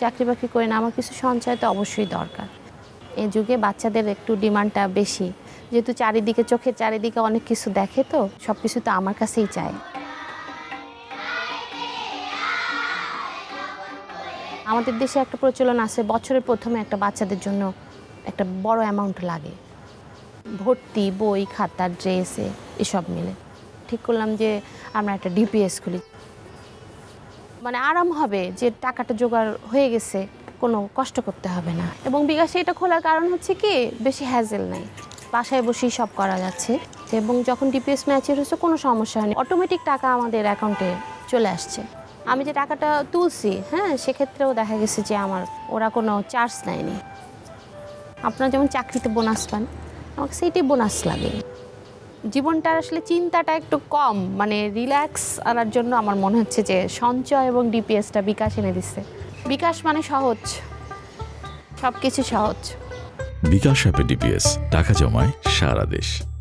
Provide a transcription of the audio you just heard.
চাকরি বাকরি করি না, আমার কিছু সঞ্চয় তো অবশ্যই দরকার। এই যুগে বাচ্চাদের একটু ডিমান্ডটা বেশি। যেহেতু চারিদিকে, চোখের চারিদিকে অনেক কিছু দেখে তো সব কিছু তো আমার কাছেই চায়। আমাদের দেশে একটা প্রচলন আছে, বছরের প্রথমে একটা বাচ্চাদের জন্য একটা বড় অ্যামাউন্ট লাগে। ভর্তি, বই, খাতা, ড্রেসে, এসব মিলে। ঠিক করলাম যে আমরা একটা ডিপিএস খুলি। মানে আরাম হবে যে টাকাটা জোগাড় হয়ে গেছে, কোনো কষ্ট করতে হবে না। এবং বিকাশে, এটা খোলার কারণ হচ্ছে কি, বেশি হ্যাজেল নেই। বাসায় বসেই সব করা যাচ্ছে। এবং যখন ডিপিএস ম্যাচিউর হচ্ছে কোনো সমস্যা হয়নি। অটোমেটিক টাকা আমাদের অ্যাকাউন্টে চলে আসছে। আমি যে টাকাটা তুলছি হ্যাঁ সেক্ষেত্রেও দেখা গেছে যে আমার, ওরা কোনো চার্জ নেয়নি। আপনারা যেমন চাকরিতে বোনাস পান, আমাকে সেইটাই বোনাস লাগে। জীবনটার আসলে চিন্তাটা একটু কম মানে রিল্যাক্স আনার জন্য আমার মনে হচ্ছে যে সঞ্চয় এবং ডিপিএসটা বিকাশ এনে দিচ্ছে। বিকাশ মানে সহজ সব কিছু সহজ। বিকাশ অ্যাপে ডিপিএস, টাকা জমায় সারা দেশ।